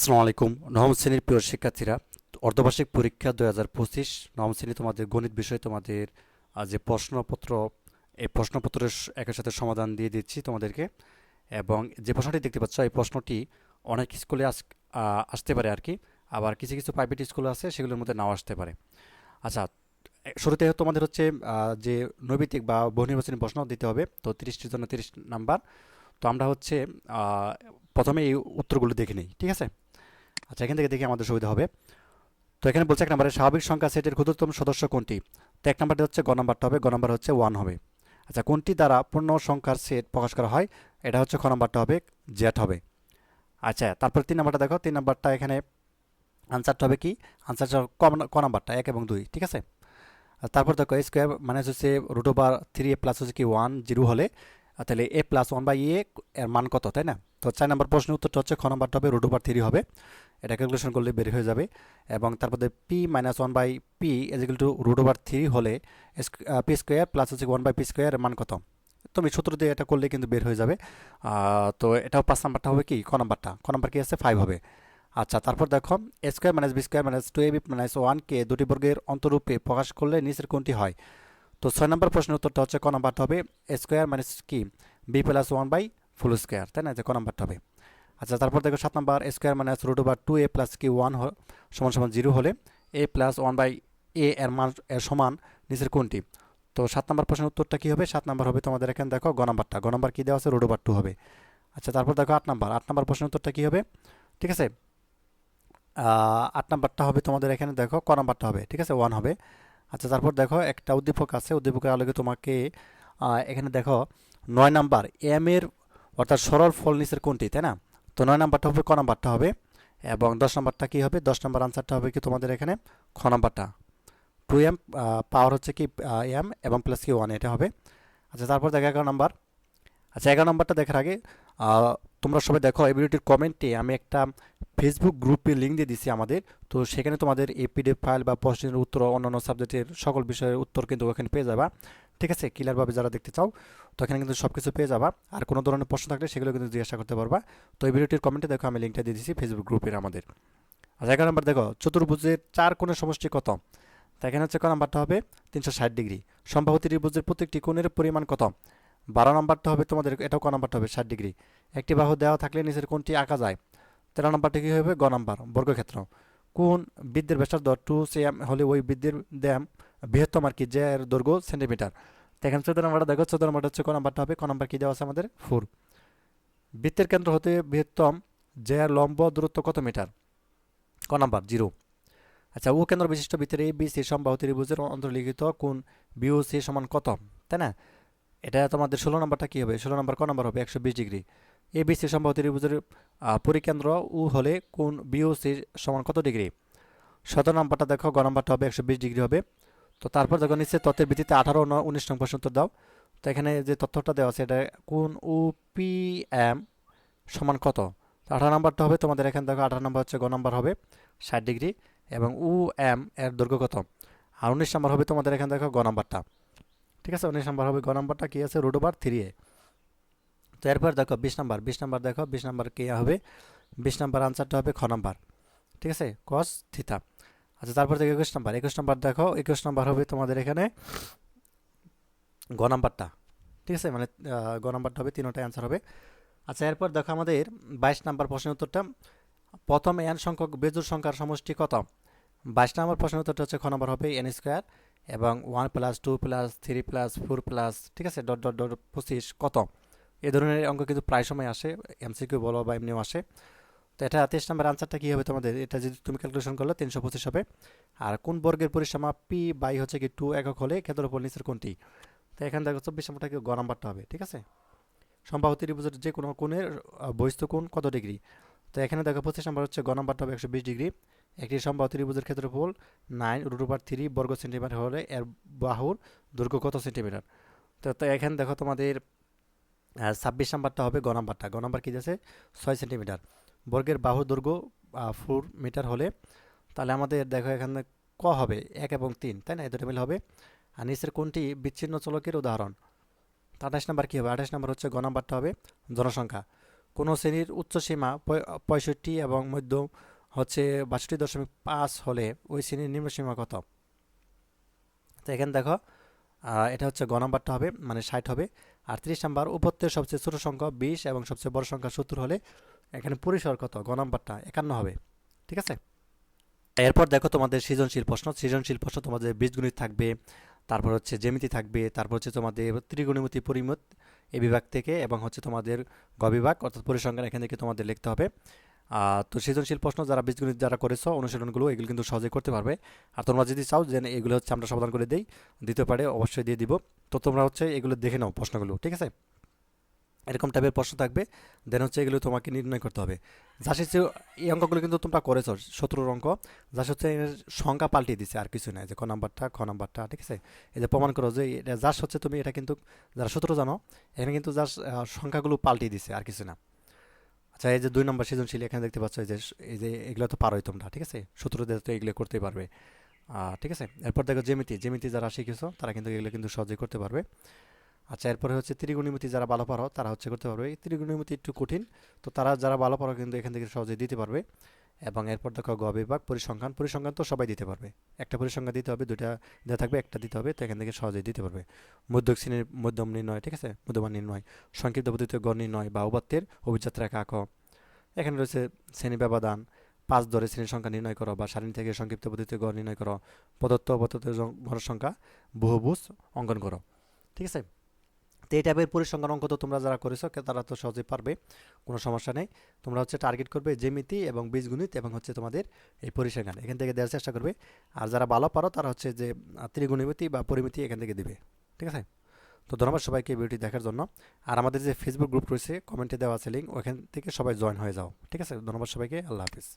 আসসালামু আলাইকুম। নবম শ্রেণির প্রিয় শিক্ষার্থীরা, অর্ধবার্ষিক পরীক্ষা দুই হাজার পঁচিশ, নবম শ্রেণি তোমাদের গণিত বিষয়ে তোমাদের যে প্রশ্নপত্র, এই প্রশ্নপত্রের একের সাথে সমাধান দিয়ে দিচ্ছি তোমাদেরকে। এবং যে প্রশ্নটি দেখতে পাচ্ছ, এই প্রশ্নটি অনেক স্কুলে আস আসতে পারে আর কি আবার কিছু কিছু প্রাইভেট স্কুল আছে, সেগুলোর মধ্যে নাও আসতে পারে। আচ্ছা শুরুতে তোমাদের হচ্ছে যে নৈবিত্তিক বা বহুনির্বাচনী প্রশ্ন দিতে হবে, তো তিরিশটির জন্য তিরিশ নাম্বার। তো আমরা হচ্ছে প্রথমে এই উত্তরগুলো দেখে নিই, ঠিক আছে? আচ্ছা এখান থেকে দেখে আমাদের সুবিধা হবে। তো এখানে বলছে এক নম্বরে, স্বাভাবিক সংখ্যা সেটের ক্ষুদ্রতম সদস্য কোনটি? তো এক নম্বরটা হচ্ছে গ নাম্বারটা হবে, গ নাম্বার হচ্ছে ওয়ান হবে। আচ্ছা কোনটি দ্বারা পূর্ণ সংখ্যার সেট প্রকাশ করা হয়? এটা হচ্ছে খ নাম্বারটা হবে জেট হবে। আচ্ছা তারপর তিন নাম্বারটা দেখো, তিন নাম্বারটা এখানে আনসারটা হবে কি? আনসারটা ক নাম্বারটা, এক এবং দুই, ঠিক আছে? তারপর দেখো এ স্কোয়ার মানে হচ্ছে root over three A plus হচ্ছে কি ওয়ান জিরো হলে তাহলে A plus one by A এর মান কত, তাই না? তো চার নম্বর প্রশ্নের উত্তরটা হচ্ছে খ নাম্বারটা হবে রুট ওভার থ্রি হবে। এটা ক্যালকুলেশন করলে বের হয়ে যাবে এবং তারপরে P minus one by P equal to root over three হলে পি স্কোয়ার প্লাস হচ্ছে ওয়ান বাই পি স্কোয়ার মান কত? তুমি সূত্র দিয়ে এটা করলে কিন্তু বের হয়ে যাবে। তো এটাও পাঁচ নাম্বারটা হবে কি? ক নাম্বারটা। ক নাম্বার কি আছে? ফাইভ হবে। আচ্ছা তারপর দেখো A square minus B square minus two A B minus ওয়ানকে দুটি বর্গের অন্তরূপে প্রকাশ করলে নিচের কোনটি হয়? তো ছয় নম্বর প্রশ্নের উত্তরটা হচ্ছে ক নাম্বারটা হবে এ স্কোয়ার মাইনাস কি? B plus one by full square তাই না? যে ক নাম্বারটা হবে। আচ্ছা তারপর দেখো সাত number square minus root over two A plus কি ওয়ান সমান সমান জিরো হলে A plus one by A এর মান, এর সমান নিচের কোনটি? তো সাত নম্বর প্রশ্নের উত্তরটা কী হবে? সাত নম্বর হবে তোমাদের এখানে দেখো গ নাম্বারটা। গ নাম্বার কী দেওয়া আছে? রুট ওভার টু হবে। আচ্ছা তারপর দেখো আট নাম্বার। আট নাম্বার প্রশ্নের উত্তরটা কী হবে? ঠিক আছে? আট নাম্বারটা হবে তোমাদের এখানে দেখো ক নাম্বারটা হবে। ঠিক আছে? ওয়ান হবে। আচ্ছা তারপর দেখো একটা উদ্দীপক আছে। উদ্দীপকের আলোকে তোমাকে এখানে দেখো নয় নাম্বার এম এর অর্থাৎ সরল ফল নিচের কোনটি, তাই না? তো নয় নাম্বারটা হবে, ক নাম্বারটা হবে? এবং দশ নাম্বারটা কী হবে? দশ নাম্বার আনসারটা হবে কি তোমাদের এখানে? খ নাম্বারটা। টু এম পাওয়ার হচ্ছে কি এম এবং প্লাস কি ওয়ান এটা হবে। আচ্ছা তারপর দেখো এগারো নাম্বার। আচ্ছা এগারো নাম্বারটা দেখার আগে তোমরা সবাই দেখো এই ভিডিওটির কমেন্টে আমি একটা ফেসবুক গ্রুপে লিঙ্ক দিয়ে দিছি আমাদের। তো সেখানে তোমাদের এই পিডিএফ ফাইল বা প্রশ্নের উত্তর, অন্যান্য সাবজেক্টের সকল বিষয়ের উত্তর কিন্তু ওখানে পেয়ে যাবা। ঠিক আছে ক্লিয়ারভাবে যারা দেখতে চাও, তো এখানে কিন্তু সব কিছু পেয়ে যাবা। আর কোনো ধরনের প্রশ্ন থাকলে সেগুলো কিন্তু জিজ্ঞাসা করতে পারবা। তো এই ভিডিওটির কমেন্টে দেখো, আমি লিঙ্কটা দিয়ে দিচ্ছি ফেসবুক গ্রুপের আমাদের। আচ্ছা এগারো নম্বর দেখো, চতুর্ভুজের চার কোণের সমষ্টি কত? তা এখানে হচ্ছে ক নাম্বারটা হবে? তিনশো ষাট ডিগ্রি। সম্ভাব্য ত্রিভুজের প্রত্যেকটি কোণের পরিমাণ কত? বারো নাম্বারটা হবে তোমাদের, এটাও ক নাম্বারটা হবে? ষাট ডিগ্রি। একটি বাহু দেওয়া থাকলে নিচের কোনটি আঁকা যায়। তেরো নাম্বারটা কী হবে? গ নাম্বার, বর্গক্ষেত্র। কোন বৃদ্ধের ব্যাসার্ধ টু সেম হলে ওই বৃদ্ধের দ্যাম বৃহত্তম আর কি, যে এর দৈর্ঘ্য সেন্টিমিটার। তো এখানে চোদ্দ নাম্বারটা দেখো, চোদ্দ নাম্বারটা হচ্ছে ক নাম্বারটা হবে, ক নাম্বার কী দেওয়া আছে আমাদের? ফোর বৃত্তের কেন্দ্র হতে বৃহত্তম, যে এর লম্ব দূরত্ব কত মিটার? ক নাম্বার জিরো আচ্ছা ও কেন্দ্র বিশিষ্ট বৃত্তের এই বি সি সম্বাহু ত্রিভুজের অন্তর্লিখিত কোন বিউ সি সমান কত? তাই না? এটা তোমাদের ষোলো নম্বরটা কী হবে? ষোলো নম্বর ক নম্বর হবে? একশো বিশ ডিগ্রি। এ বি সি সম্বাহু ত্রিভুজের পরিকেন্দ্র উ হলে কোন বিউ সি সমান কত ডিগ্রি? সতেরো নম্বরটা দেখো, গ নম্বরটা হবে, একশো বিশ ডিগ্রি হবে। তো তারপর যখন নিচে তথ্যের ভিত্তিতে আঠারো, ন, উনিশ নম্বর প্রশ্ন উত্তর দাও। তো এখানে যে তথ্যটা দেওয়া আছে, এটা কোন উ পি এম সমান কত? আঠারো নম্বরটা হবে তোমাদের এখানে, দেখো আঠারো নম্বর হচ্ছে গ নম্বর হবে, ষাট ডিগ্রি। এবং উ এম এর দৈর্ঘ্য কত? আর উনিশ নম্বর হবে তোমাদের এখানে, দেখো গ নম্বরটা। ঠিক আছে? উনিশ নম্বর হবে গ নম্বরটা, কী আছে? রুট ওভার থ্রি এ তো এরপর দেখো বিশ নাম্বার বিশ নাম্বার দেখো, বিশ নাম্বার কে হবে? বিশ নাম্বার আনসারটা হবে খ নাম্বার। ঠিক আছে? কস থিতা আচ্ছা তারপর দেখো একুশ নাম্বার। একুশ নাম্বার দেখো, একুশ নাম্বার হবে তোমাদের এখানে গ নাম্বারটা। ঠিক আছে? মানে গ নাম্বারটা হবে তিনোটাই অ্যান্সার হবে। আচ্ছা এরপর দেখো আমাদের বাইশ নাম্বার প্রশ্নের উত্তরটা। প্রথম এন সংখ্যক বেজোর সংখ্যার সমষ্টি কত? বাইশ নম্বর প্রশ্নের উত্তরটা হচ্ছে খ নম্বর হবে এন স্কোয়ার এবং one plus two plus three plus four plus ঠিক আছে? ডট ডট ডট পঁচিশ, কত? এ ধরনের অঙ্ক কিন্তু প্রায় সময় আসে এমসিকিউ বলো বা এমনিও আসে। তো এটা তেইশ নম্বর আনসারটা কী হবে তোমাদের? এটা যদি তুমি ক্যালকুলেশন করলে তিনশো পঁচিশ হবে। আর কোন বর্গের পরিসীমা পি বাই হচ্ছে কি টু একক হলে ক্ষেত্রফল নিচের কোনটি? তো এখানে দেখো চব্বিশ নম্বরটা কি? গ নাম্বারটা হবে, ঠিক আছে? সম্ভাব্য ত্রিভুজের যে কোনো কোণের বহিস্থ কোণ কত ডিগ্রি? তো এখানে দেখো পঁচিশ নম্বর হচ্ছে গ নাম্বারটা হবে একশো বিশ ডিগ্রি। একটি সম্ভাব্য ত্রিভুজের ক্ষেত্রফল নাইন রুট ওভার থ্রি বর্গ সেন্টিমিটার হলে এর বাহুর দৈর্ঘ্য কত সেন্টিমিটার তো তো এখানে দেখো তোমাদের ছাব্বিশ নাম্বারটা হবে গ নাম্বারটা। গ নাম্বার কী আছে ছয় সেন্টিমিটার বর্গের বাহুর দৈর্ঘ্য ফোর মিটার হলে তাহলে আমাদের দেখো এখানে ক হবে, এক এবং তিন, তাই না? এই দুটো মিল হবে। আর নিচের কোনটি? বিচ্ছিন্ন চলকের উদাহরণ। আঠাশ নাম্বার কী হবে? আঠাশ নাম্বার হচ্ছে গ হবে জনসংখ্যা। কোনো শ্রেণির উচ্চ সীমা পঁয়ষট্টি এবং মধ্য হচ্ছে বাষট্টি দশমিক পাঁচ হলে ওই শ্রেণির নিম্ন সীমা কত? তো এখানে দেখো এটা হচ্ছে গ হবে মানে ষাট হবে। আর ত্রিশ নাম্বার, উপত্যের সবচেয়ে ছোট সংখ্যা বিশ এবং সবচেয়ে বড় সংখ্যা সত্তর হলে এখানে পরিসর কত? গ নাম্বারটা, একান্ন হবে। ঠিক আছে? এরপর দেখো তোমাদের সৃজনশীল প্রশ্ন। সৃজনশীল প্রশ্ন তোমাদের বীজগণিত থাকবে, তারপর হচ্ছে জ্যামিতি থাকবে, তারপর হচ্ছে তোমাদের ত্রিগুণিমতি পরিমত এই বিভাগ থেকে, এবং হচ্ছে তোমাদের গ বিভাগ, অর্থাৎ পরিসংখ্যান এখান থেকে তোমাদের লিখতে হবে। তো সৃজনশীল প্রশ্ন যারা বীজগণিত যারা করেছ, অনুশীলনগুলো এগুলো কিন্তু সহজে করতে পারবে। আর তোমরা যদি চাও যে এগুলো হচ্ছে আমরা সমাধান করে দিই। দিতে পারে অবশ্যই দিয়ে দিব। তো তোমরা হচ্ছে এগুলো দেখে নাও প্রশ্নগুলো, ঠিক আছে? এরকম টাইপের প্রশ্ন থাকবে দেন হচ্ছে এগুলো তোমাকে নির্ণয় করতে হবে। যা শেষে এই অঙ্কগুলো কিন্তু তোমরা করেছ, শত্রুর অঙ্ক। যা হচ্ছে সংখ্যা পাল্টিয়ে দিছে, আর কিছু নাই। যে ক নাম্বারটা, খ নাম্বারটা, ঠিক আছে? এই যে প্রমাণ করো যে এটা জাস্ট হচ্ছে তুমি এটা কিন্তু যারা সতেরো জানো, এখানে কিন্তু জাস্ট সংখ্যাগুলো পাল্টিয়ে দিছে, আর কিছু না। আচ্ছা এই যে দুই নম্বর সৃজনশীল, এখানে দেখতে পাচ্ছ এই যে এই যে এগুলো তো পারোই তোমরা, ঠিক আছে? শত্রুদের তো এগুলো করতেই পারবে। ঠিক আছে? এরপর দেখো জ্যামিতি। জ্যামিতি যারা শিখেছো, তারা কিন্তু এগুলো কিন্তু সহজেই করতে পারবে। আচ্ছা এরপরে হচ্ছে ত্রিগুণিমতি যারা ভালো পারো, তারা হচ্ছে করতে পারবে। ত্রিগুণিমতি একটু কঠিন, তো তারা যারা ভালো পারো কিন্তু এখান থেকে সহজেই দিতে পারবে। এবং এরপর দেখো গ বিভাগ, পরিসংখ্যান পরিসংখ্যান তো সবাই দিতে পারবে। একটা পরিসংখ্যান দিতে হবে দুটা দেওয়া থাকবে, একটা দিতে হবে, তো এখান থেকে সহজেই দিতে পারবে। মধ্যক শ্রেণির মধ্যম নির্ণয়, ঠিক আছে? মধ্যমান নির্ণয়, সংক্ষিপ্ত পদ্ধতিতে গড় নির্ণয় বা উপাত্তের অভিজাত রেখা আঁকো এখানে রয়েছে শ্রেণি ব্যবধান, পাঁচ ধরে শ্রেণির সংখ্যা নির্ণয় করো বা সারণী থেকে সংক্ষিপ্ত পদ্ধতিতে গড় নির্ণয় করো। প্রদত্ত অপদত্ত ঘরের সংখ্যা বহুভুজ অঙ্কন করো, ঠিক আছে? তো এই টাইপের পরিসংখ্যান অঙ্ক তো তোমরা যারা করেছ তারা তো সহজেই পারবে, কোনো সমস্যা নেই। তোমরা হচ্ছে টার্গেট করবে জ্যামিতি এবং বীজগণিত এবং হচ্ছে তোমাদের এই পরিসংখ্যান। এখান থেকে দেওয়ার চেষ্টা করবে। আর যারা ভালো পারো, তারা হচ্ছে যে ত্রিগুণিমিতি বা পরিমিতি এখান থেকে দিবে। ঠিক আছে? তো ধন্যবাদ সবাইকে ভিডিওটি দেখার জন্য। আর আমাদের যে ফেসবুক গ্রুপ রয়েছে কমেন্টে দেওয়া আছে লিঙ্ক ওখান থেকে সবাই জয়েন হয়ে যাও। ঠিক আছে? ধন্যবাদ সবাইকে। আল্লাহ হাফিজ।